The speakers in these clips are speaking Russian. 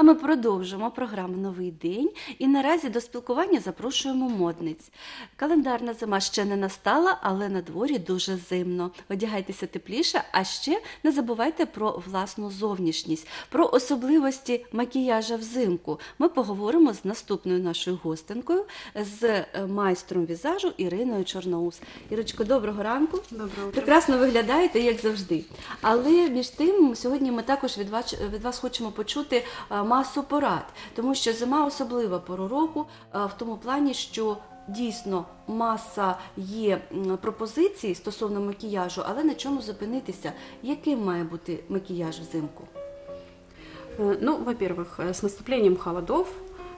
А ми продовжимо програму Новий день і наразі до спілкування запрошуємо модниць. Календарна зима ще не настала, але на дворі дуже зимно. Одягайтеся тепліше, а ще не забувайте про власну зовнішність, про особливості макіяжа взимку. Ми поговоримо з наступною нашою гостинкою, з е, майстром візажу Іриною Чорноус. Ірочко, доброго ранку. Доброе утро. Прекрасно виглядаєте, як завжди. Але між тим, сьогодні ми також від вас, від вас хочемо почути а, масу порад, тому що зима особлива пору року а, в тому плані, що дійсно маса є м, пропозицій стосовно макіяжу, але на чому зупинитися, яким має бути макіяж взимку? Э, Ну, во-первых, э, с наступлением холодов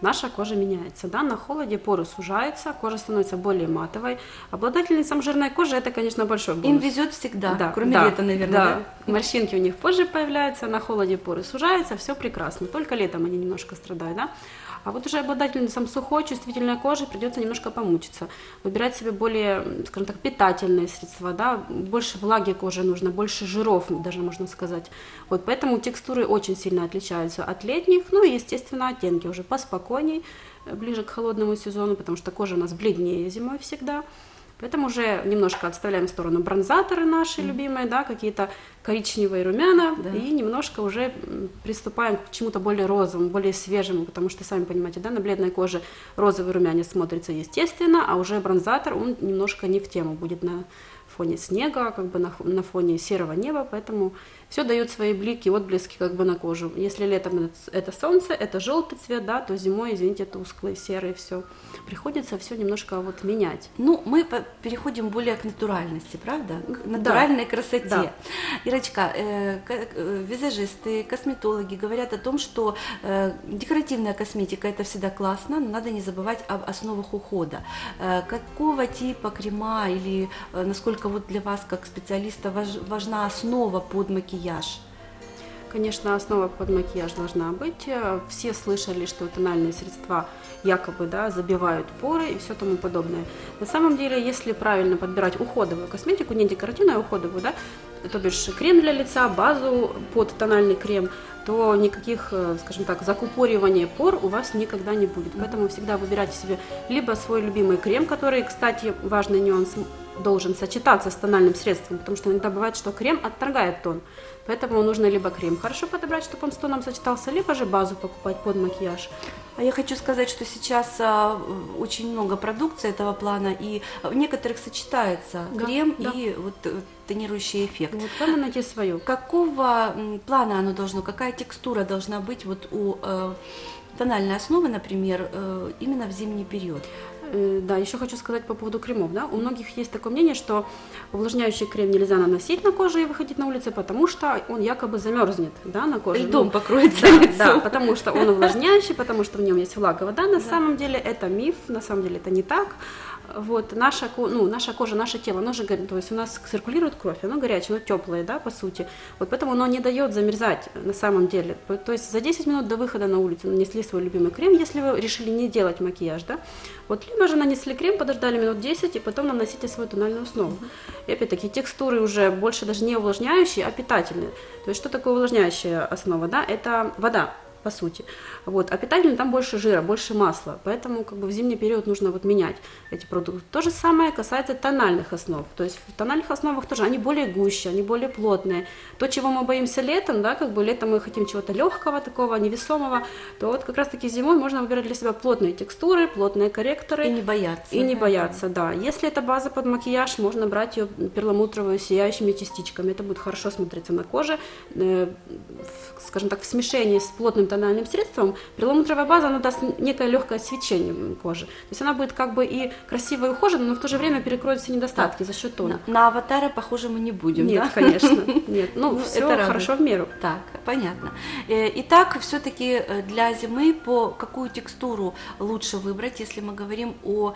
наша кожа меняется. Да? На холоде поры сужаются, кожа становится более матовой. Обладательницам жирной кожи это, конечно, большой бонус. Им везет всегда, Да, кроме да, лета, наверное, да? да. Морщинки у них позже появляются, на холоде поры сужаются, все прекрасно. Только летом они немножко страдают, да? А вот уже обладательницам сухой, чувствительной кожи придется немножко помучиться. Выбирать себе более, скажем так, питательные средства, да? Больше влаги коже нужно, больше жиров, даже можно сказать. Вот поэтому текстуры очень сильно отличаются от летних, ну и, естественно, оттенки уже поспокойней, э, ближе к холодному сезону, потому что кожа у нас бледнее зимой всегда. Поэтому уже немножко отставляем в сторону бронзаторы наши любимые, да, какие-то коричневые румяна, Да. и немножко уже приступаем к чему-то более розовому, более свежему, потому что, сами понимаете, да, на бледной коже розовый румянец смотрится естественно, а уже бронзатор, он немножко не в тему будет на фоне снега, как бы на, на фоне серого неба, поэтому все дает свои блики, отблески как бы на кожу. Если летом это, это солнце, это желтый цвет, да, то зимой, извините, тусклый, серый, все. Приходится все немножко вот менять. Ну, мы переходим более к натуральности, правда? К натуральной красоте. Да. Ирочка, э, э, визажисты, косметологи говорят о том, что э, декоративная косметика это всегда классно, но надо не забывать об основах ухода. Э, какого типа крема или э, насколько вот для вас как специалиста важ- важна основа под макияж? Конечно, основа под макияж должна быть. Э, Все слышали, что тональные средства якобы да, забивают поры и все тому подобное. На самом деле, если правильно подбирать уходовую косметику, не декоративную, а уходовую, да, то бишь крем для лица, базу под тональный крем, то никаких, э, скажем так, закупоривания пор у вас никогда не будет. Поэтому всегда выбирайте себе либо свой любимый крем, который, кстати, важный нюанс, должен сочетаться с тональным средством, потому что иногда бывает, что крем отторгает тон. Поэтому нужно либо крем хорошо подобрать, чтобы он с тоном сочетался, либо же базу покупать под макияж. А я хочу сказать, что сейчас а, очень много продукции этого плана, и в некоторых сочетается Да, крем да. и вот э, тонирующий эффект. Вот главное найти свою. Какого плана оно должно, какая текстура должна быть вот у э, тональной основы, например, э, именно в зимний период? Э, Да, еще хочу сказать по поводу кремов. Да? У многих есть такое мнение, что увлажняющий крем нельзя наносить на кожу и выходить на улицу, потому что он якобы замерзнет да, на коже. Льдом Ну, покроется да, лицо. да, потому что он увлажняющий, потому что в нем есть влага, вода. На самом деле это миф, на самом деле это не так. Вот наша, ну, наша кожа, наше тело, оно же, то есть у нас циркулирует кровь, оно горячее, оно теплое, да, по сути. Вот поэтому оно не дает замерзать на самом деле. То есть за 10 минут до выхода на улицу нанесли свой любимый крем, если вы решили не делать макияж, да. Вот либо же нанесли крем, подождали минут 10 и потом наносите свою тональную основу. И опять-таки текстуры уже больше даже не увлажняющие, а питательные. То есть что такое увлажняющая основа, да? Это вода по сути. Вот. А питательный там больше жира, больше масла. Поэтому как бы в зимний период нужно вот менять эти продукты. То же самое касается тональных основ. То есть в тональных основах тоже они более гуще, они более плотные. То, чего мы боимся летом, да, как бы летом мы хотим чего-то легкого, такого невесомого, то вот как раз таки зимой можно выбирать для себя плотные текстуры, плотные корректоры. И не бояться. И не бояться, да. Если это база под макияж, можно брать ее перламутровую сияющими частичками. Это будет хорошо смотреться на коже. Э, в- скажем так, в смешении с плотным тональным средством перламутровая база, она даст некое легкое свечение кожи. То есть она будет как бы и красиво и ухожена, но в то же время перекроет все недостатки за счет тона. На, на аватара похоже мы не будем, Нет, да? конечно, нет. Ну, Ну, все это радует. хорошо в меру. Так, понятно. Э, Итак, все-таки для зимы по какую текстуру лучше выбрать, если мы говорим о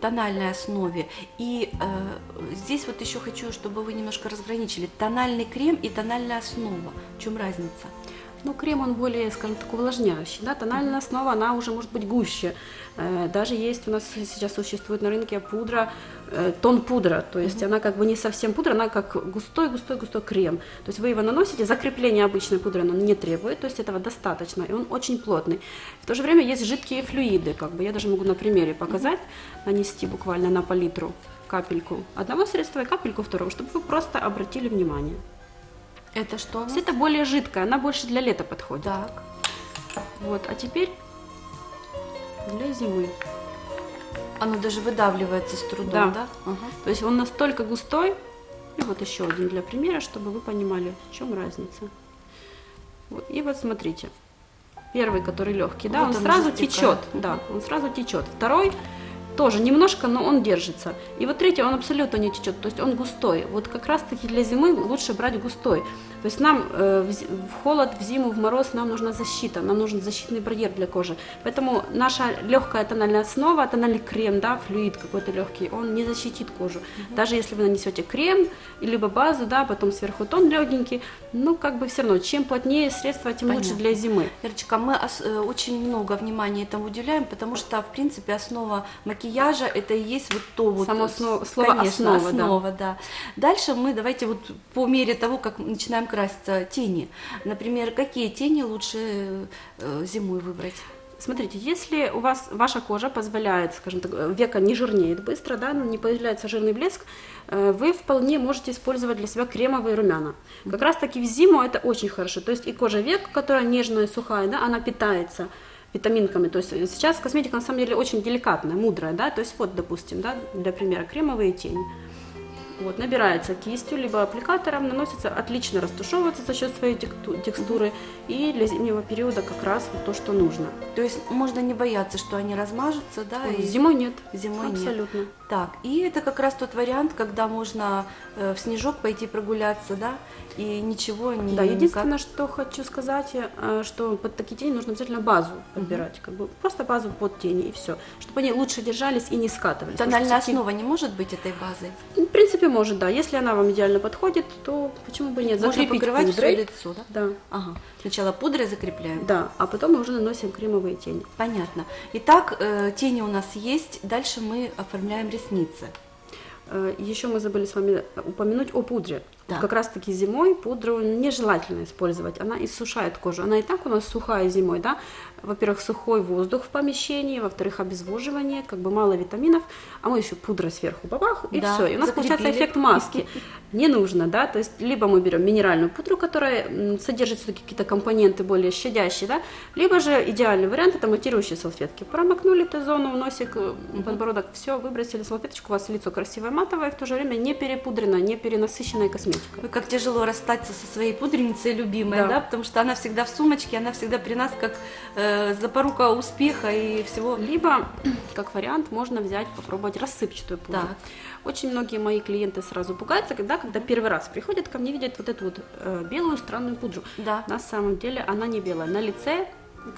тональной основе? И э, здесь вот еще хочу, чтобы вы немножко разграничили тональный крем и тональная основа. В чем разница? Ну, крем, он более, скажем так, увлажняющий, да, тональная основа, она уже может быть гуще. Э, Даже есть у нас сейчас существует на рынке пудра, э, тон пудра, то есть она как бы не совсем пудра, она как густой-густой-густой крем. То есть вы его наносите, закрепление обычной пудры оно не требует, то есть этого достаточно, и он очень плотный. В то же время есть жидкие флюиды, как бы я даже могу на примере показать, нанести буквально на палитру капельку одного средства и капельку второго, чтобы вы просто обратили внимание. Это что? это более жидкое, она больше для лета подходит. Так. Вот, а теперь для зимы. Оно даже выдавливается с трудом, Да. да? Ага. То есть он настолько густой, и вот еще один для примера, чтобы вы понимали, в чем разница. Вот, и вот смотрите, первый, который легкий, да, Вот он он сразу уже стекает. течет, да, он сразу течет. Второй тоже немножко, но он держится. И вот третий, он абсолютно не течет, то есть он густой. Вот как раз-таки для зимы лучше брать густой. То есть нам э, в, холод, в зиму, в мороз нам нужна защита, нам нужен защитный барьер для кожи. Поэтому наша легкая тональная основа, тональный крем, да, флюид какой-то легкий, он не защитит кожу. Даже если вы нанесете крем, либо базу, да, потом сверху тон легенький, ну как бы все равно, чем плотнее средство, тем лучше Понятно. для зимы. Верочка, мы э, очень много внимания этому уделяем, потому что, в принципе, основа макияжа это и есть вот то вот. Само сно- слово конечно, «основа», да. основа, да. Дальше мы давайте вот по мере того, как начинаем краситься, тени. Например, какие тени лучше э, зимой выбрать? Смотрите, если у вас ваша кожа позволяет, скажем так, э, века не жирнеет быстро, да, не появляется жирный блеск, э, вы вполне можете использовать для себя кремовые румяна. Как раз таки в зиму это очень хорошо. То есть и кожа век, которая нежная, сухая, да, она питается витаминками. То есть э, сейчас косметика на самом деле очень деликатная, мудрая, да. То есть вот, допустим, да, для примера кремовые тени. Вот, набирается кистью, либо аппликатором, наносится, отлично растушевывается за счет своей текстуры. И для зимнего периода как раз вот то, что нужно. То есть можно не бояться, что они размажутся, да? и- Зимой нет. Зимой нет. Абсолютно. Так, и это как раз тот вариант, когда можно э, в снежок пойти прогуляться, да, и ничего не... Да, никак- единственное, что хочу сказать, э, что под такие тени нужно обязательно базу подбирать, как бы просто базу под тени и все, чтобы они лучше держались и не скатывались. Тональная основа не может быть этой базой? В принципе, может, да. Если она вам идеально подходит, то почему бы нет? Можно Закрепить покрывать все пудрой. лицо, да? Да, Ага. Сначала пудрой закрепляем. да, а потом мы уже наносим кремовые тени. Понятно. Итак, э, тени у нас есть. Дальше мы оформляем ресницы. Э, Еще мы забыли с вами упомянуть о пудре. Так. Как раз таки зимой пудру нежелательно использовать. Она иссушает кожу. Она и так у нас сухая зимой, да. Во-первых, сухой воздух в помещении, во-вторых, обезвоживание, как бы мало витаминов, а мы еще пудра сверху бабах, и Да, все. И у нас получается закрепили. эффект маски. Не нужно, да, то есть либо мы берем минеральную пудру, которая содержит все-таки какие-то компоненты более щадящие, да, либо же идеальный вариант это матирующие салфетки. Промокнули Т-зону, носик, э, подбородок, все, выбросили салфеточку, у вас лицо красивое матовое, в то же время не перепудрено, не перенасыщенная косметикой. Ой, как тяжело расстаться со своей пудреницей любимой, да. Да. потому что она всегда в сумочке, она всегда при нас как э, запорука успеха и всего. Либо, как вариант, можно взять, попробовать рассыпчатую пудру. Так. Очень многие мои клиенты сразу пугаются, когда, когда первый раз приходят ко мне, видят вот эту вот э, белую странную пудру. Да. На самом деле она не белая. На лице,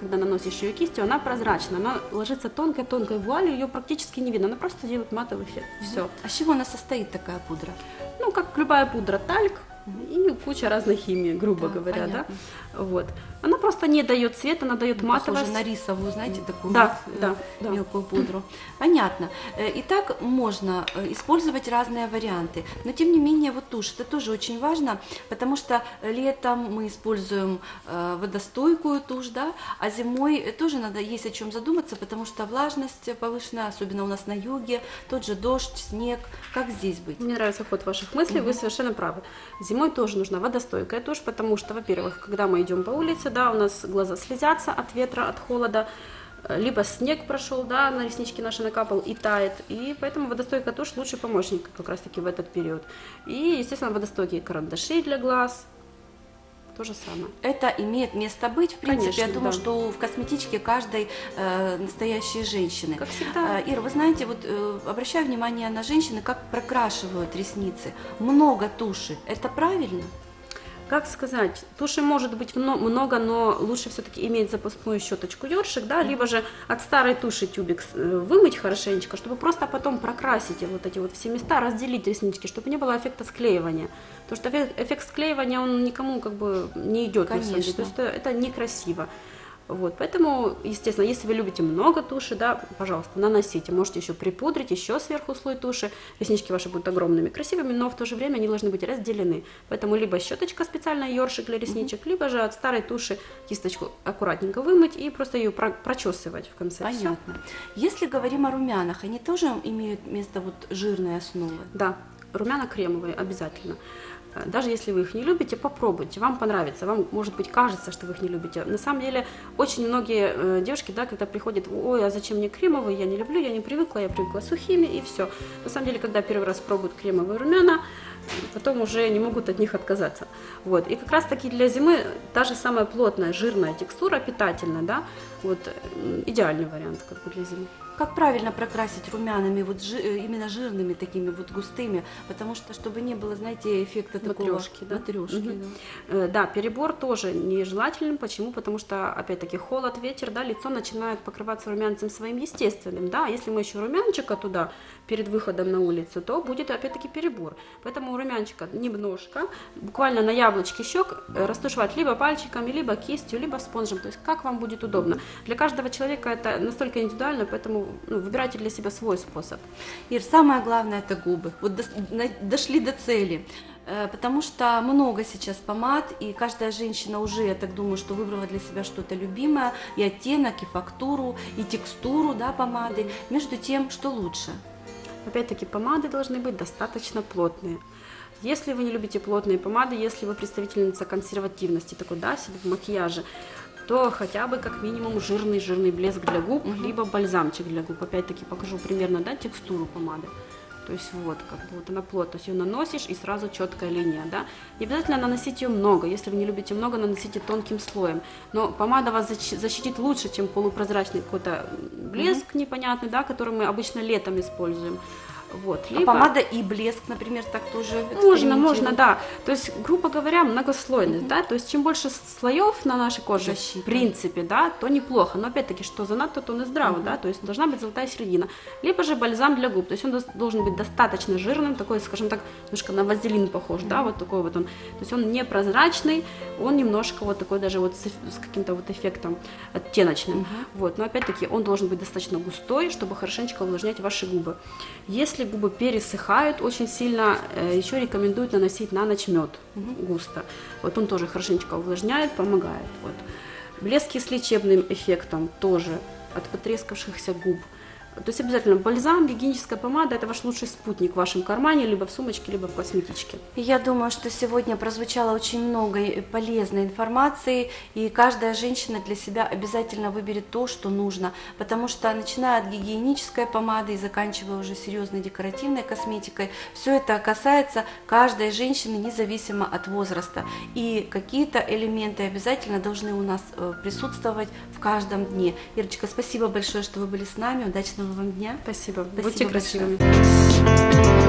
когда наносишь ее кистью, она прозрачная. Она ложится тонкой-тонкой вуалью, ее практически не видно. Она просто делает матовый эффект. Все. А с чего она состоит, такая пудра? Ну, как любая пудра, тальк и куча разной химии, грубо Да, говоря, понятно. да. Вот. Она просто не дает цвет, она дает матовость. Похоже на рисовую, знаете, такую Да, вот, э, да, да. мелкую пудру. Понятно. Э, Итак, можно э, использовать разные варианты. Но тем не менее, вот тушь, это тоже очень важно, потому что летом мы используем э, водостойкую тушь, да, а зимой э, тоже надо есть о чем задуматься, потому что влажность повышенная, особенно у нас на юге, тот же дождь, снег. Как здесь быть? Мне нравится ход ваших мыслей, вы совершенно правы. Зимой тоже нужна водостойкая тушь, потому что, во-первых, когда мы идем по улице, да, у нас глаза слезятся от ветра, от холода, э, либо снег прошел, да, на реснички наши накапал и тает, и поэтому водостойкая тушь лучший помощник как раз-таки в этот период. И, естественно, водостойкие карандаши для глаз, то же самое. Это имеет место быть. В принципе, Конечно, я думаю, да. что в косметичке каждой э, настоящей женщины. Как всегда. Э, Ира, вы знаете, вот э, обращаю внимание на женщины, как прокрашивают ресницы. Много туши. Это правильно? Как сказать, туши может быть мно- много, но лучше все-таки иметь запасную щеточку ёршик, да, либо же от старой туши тюбик э, вымыть хорошенечко, чтобы просто потом прокрасить вот эти вот все места, разделить реснички, чтобы не было эффекта склеивания. Потому что эффект, склеивания, он никому как бы не идет, на самом деле. Конечно. То есть это некрасиво. Вот, поэтому, естественно, если вы любите много туши, да, пожалуйста, наносите. Можете еще припудрить, еще сверху слой туши. Реснички ваши будут огромными, красивыми, но в то же время они должны быть разделены. Поэтому либо щеточка специальная, ёршик для ресничек, либо же от старой туши кисточку аккуратненько вымыть и просто ее про- прочесывать в конце. Понятно. Если говорим о румянах, они тоже имеют место вот жирной основы? Да, румяна кремовые обязательно. Э, Даже если вы их не любите, попробуйте, вам понравится. Вам, может быть, кажется, что вы их не любите. На самом деле, очень многие э, девушки, да, когда приходят, ой, а зачем мне кремовые, я не люблю, я не привыкла, я привыкла сухими, и все. На самом деле, когда первый раз пробуют кремовые румяна, потом уже не могут от них отказаться. Вот. И как раз таки для зимы та же самая плотная, жирная текстура, питательная, да, вот идеальный вариант как бы для зимы. Как правильно прокрасить румянами, вот жи- э, именно жирными такими вот густыми, потому что чтобы не было, знаете, эффекта такого Матрёшки, да? матрёшки, Мгм. да. Э, Да, перебор тоже нежелателен. Почему? Потому что, опять-таки, холод, ветер, да, лицо начинает покрываться румянцем своим естественным, да. Если мы еще румянчика туда перед выходом на улицу, то будет, опять-таки, перебор. Поэтому румянчика немножко, буквально на яблочке щек э, растушевать либо пальчиками, либо кистью, либо спонжем. То есть как вам будет удобно. Для каждого человека это настолько индивидуально, поэтому ну, выбирайте для себя свой способ. Ир, самое главное это губы. Вот на- дошли до цели. Э, Потому что много сейчас помад, и каждая женщина уже, я так думаю, что выбрала для себя что-то любимое, и оттенок, и фактуру, и текстуру да, помады. Между тем, что лучше? Опять-таки, помады должны быть достаточно плотные. Если вы не любите плотные помады, если вы представительница консервативности, такой, да, в макияже, то хотя бы как минимум жирный-жирный блеск для губ, либо бальзамчик для губ. Опять-таки покажу примерно, да, текстуру помады. То есть вот, как бы вот она плотно, то есть ее наносишь и сразу четкая линия, да. Не обязательно наносить ее много, если вы не любите много, наносите тонким слоем. Но помада вас защи- защитит лучше, чем полупрозрачный какой-то блеск непонятный, да, который мы обычно летом используем. Вот. А помада и блеск, например, так тоже Можно, можно, да. То есть, грубо говоря, многослойность, да. То есть, чем больше слоев на нашей коже, Защита. в принципе, да, то неплохо. Но опять-таки, что занадто, то не здраво, да. То есть, должна быть золотая середина. Либо же бальзам для губ. То есть, он должен быть достаточно жирным, такой, скажем так, немножко на вазелин похож, да, вот такой вот он. То есть, он непрозрачный, он немножко вот такой даже вот с, с каким-то вот эффектом оттеночным. Вот. Но опять-таки, он должен быть достаточно густой, чтобы хорошенечко увлажнять ваши губы. Если губы пересыхают очень сильно, э, еще рекомендуют наносить на ночь мед густо. Вот он тоже хорошенечко увлажняет, помогает. Вот. Блески с лечебным эффектом тоже от потрескавшихся губ. То есть обязательно бальзам, гигиеническая помада – это ваш лучший спутник в вашем кармане, либо в сумочке, либо в косметичке. Я думаю, что сегодня прозвучало очень много полезной информации, и каждая женщина для себя обязательно выберет то, что нужно, потому что начиная от гигиенической помады и заканчивая уже серьезной декоративной косметикой, все это касается каждой женщины независимо от возраста. И какие-то элементы обязательно должны у нас э, присутствовать в каждом дне. Ирочка, спасибо большое, что вы были с нами. Удачного вам дня. Спасибо. Спасибо Будьте большое. красивыми.